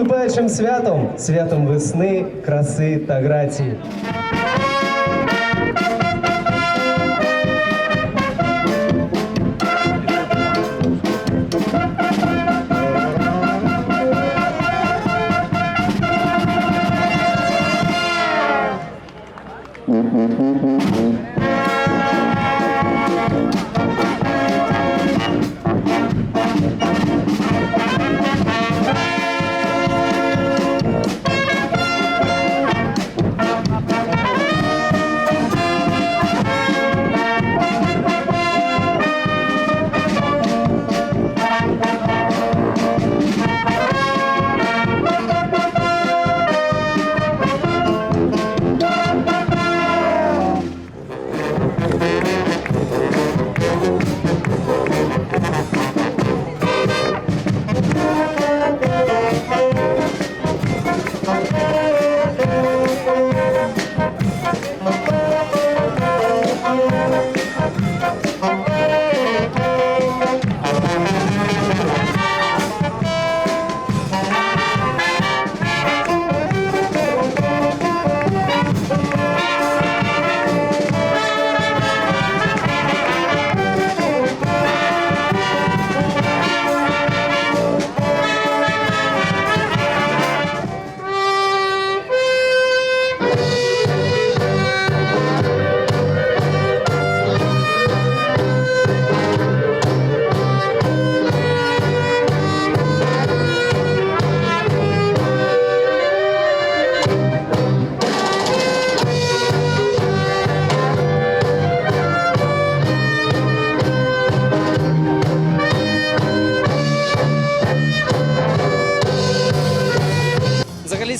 нашим святом, святом весни, краси та грації.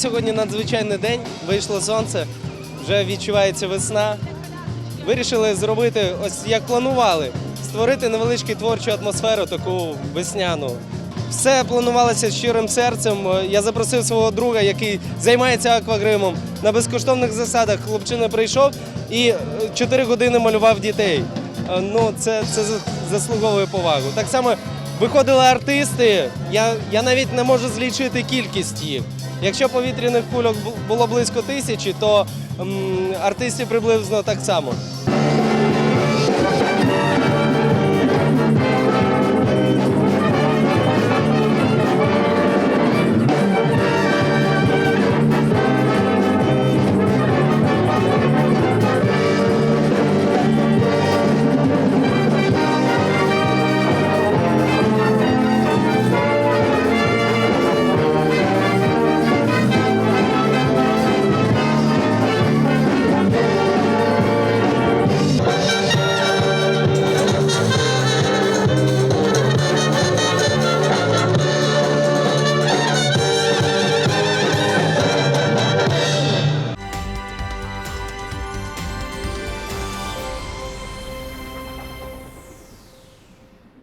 Сьогодні надзвичайний день, вийшло сонце, вже відчувається весна. Вирішили зробити, ось як планували, створити невеличку творчу атмосферу, таку весняну. Все планувалося щирим серцем. Я запросив свого друга, який займається аквагримом. На безкоштовних засадах хлопчина прийшов і 4 години малював дітей. Е, Ну, це, це заслуговує повагу. Так само виходили артисти. Я, я навіть не можу злічити кількість їх. Якщо повітряних кульок було близько тисячі, то артистів приблизно так само.